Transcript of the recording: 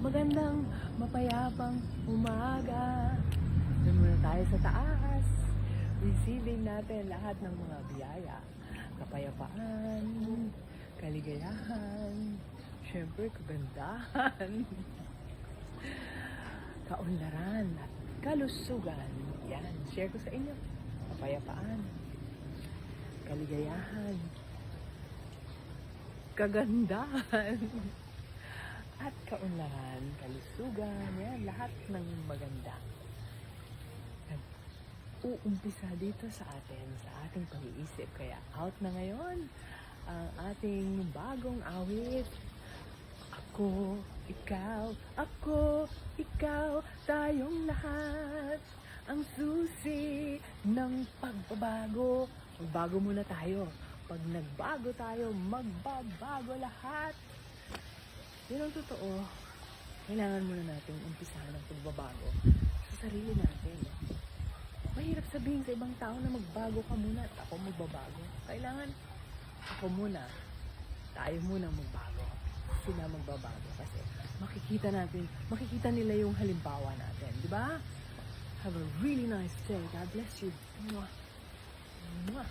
magandang, mapayapang umaga. Doon muna tayo sa taas. Receiving natin lahat ng mga biyaya. Kapayapaan, kaligayahan, syempre kagandahan, kaunlaran at kalusugan. Yan, share ko sa inyo. Kapayapaan, kaligayahan, kagandahan, at kaunlaran, kalusugan, yan, lahat ng maganda. Uumpisa dito sa atin, sa ating pag-iisip. Kaya out na ngayon ang ating bagong awit. Ako, ikaw, ako, ikaw, tayong lahat. Ang susi ng pagbabago. Magbago muna tayo. Pag nagbago tayo, magbabago lahat. Yun ang totoo. Kailangan muna natin umpisahan ang pagbabago sa sarili natin. Mahirap sabihin sa ibang tao na magbago ka muna at ako magbabago. Kailangan ako muna. Tayo muna magbago. Sila magbabago kasi makikita natin, makikita nila yung halimbawa natin. Di ba? Have a really nice day. God bless you. Mwah. Mwah.